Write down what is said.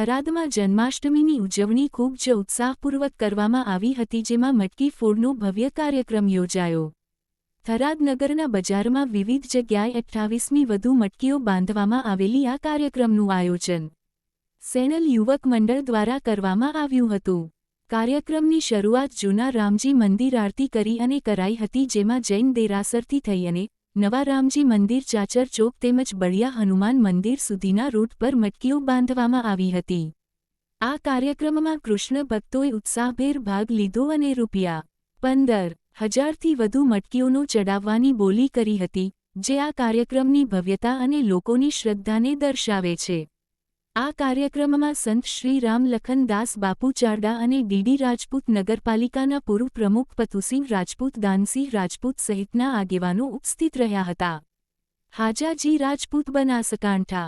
થરાદમાં જન્માષ્ટમીની ઉજવણી ખૂબ જ ઉત્સાહપૂર્વક કરવામાં આવી હતી, જેમાં મટકી ફોડનો ભવ્ય કાર્યક્રમ યોજાયો. થરાદ નગરના બજારમાં વિવિધ જગ્યાએ અઠ્ઠાવીસમી વધુ મટકીઓ બાંધવામાં આવેલી આ કાર્યક્રમનું આયોજન સેનલ યુવક મંડળ દ્વારા કરવામાં આવ્યું હતું. કાર્યક્રમની શરૂઆત જૂના રામજી મંદિર આરતી કરી અને કરાઈ હતી, જેમાં જૈન દેરાસરથી થઈ અને નવા રામજી મંદિર ચાચર ચોક તેમજ બળિયા હનુમાન મંદિર સુધીના રૂટ પર મટકીઓ બાંધવામાં આવી હતી. આ કાર્યક્રમમાં કૃષ્ણ ભક્તોએ ઉત્સાહભેર ભાગ લીધો અને રૂપિયા પંદર હજારથી વધુ મટકીઓનો ચડાવવાની બોલી કરી હતી, જે આ કાર્યક્રમની ભવ્યતા અને લોકોની શ્રદ્ધાને દર્શાવે છે. આ કાર્યક્રમમાં સંત શ્રી રામ લખનદાસ બાપુ ચારડા અને ડીડી રાજપૂત નગરપાલિકાના પૂર્વ પ્રમુખ પતુસિંહ રાજપૂત દાનસિંહ રાજપૂત સહિતના આગેવાનો ઉપસ્થિત રહ્યા હતા. હાજાજી રાજપૂત બનાસકાંઠા.